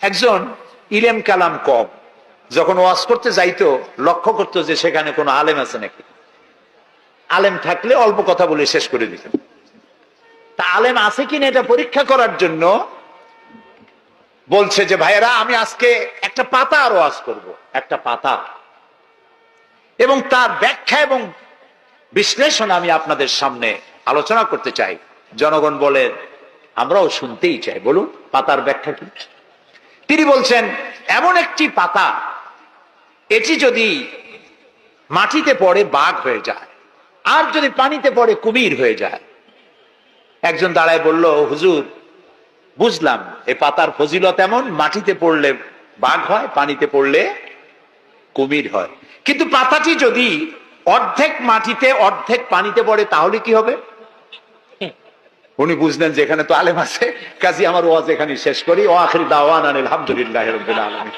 একজন ইলেম কালাম কম, যখন ওয়াজ করতে যাইতো, লক্ষ্য করতো যে সেখানে কোনো আলেম আছে নাকি। আলেম থাকলে অল্প কথা বলে শেষ করে দিত। তা আলেম আছে কিনা এটা পরীক্ষা করার জন্য বলছে যে, ভাইয়েরা, আমি আজকে একটা পাতা আর ওয়াজ করব। একটা পাতা। এবং তার ব্যাখ্যা এবং বিশ্লেষণ আমি আপনাদের সামনে আলোচনা করতে চাই। জনগণ বলে, আমরাও শুনতেই চাই। বলুন, পাতার ব্যাখ্যা কি? বলছেন, এমন একটি পাতা, এটি যদি মাটিতে পড়ে বাঘ হয়ে যায়, আর যদি পানিতে পড়ে কুমির হয়ে যায়। একজন দাঁড়ায় বলল, হুজুর, বুঝলাম, এ পাতার ফজিলত এমন, মাটিতে পড়লে বাঘ হয়, পানিতে পড়লে কুমির হয়। কিন্তু পাতাটি যদি অর্ধেক মাটিতে, অর্ধেক পানিতে পড়ে, তাহলে কি হবে? উনি বুঝলেন যে এখানে তো আলেম আছে। কাজী আমার ওয়াজ এখানে শেষ করি। ও আখরি দাওয়ান আলহামদুলিল্লাহ রবিল আলমী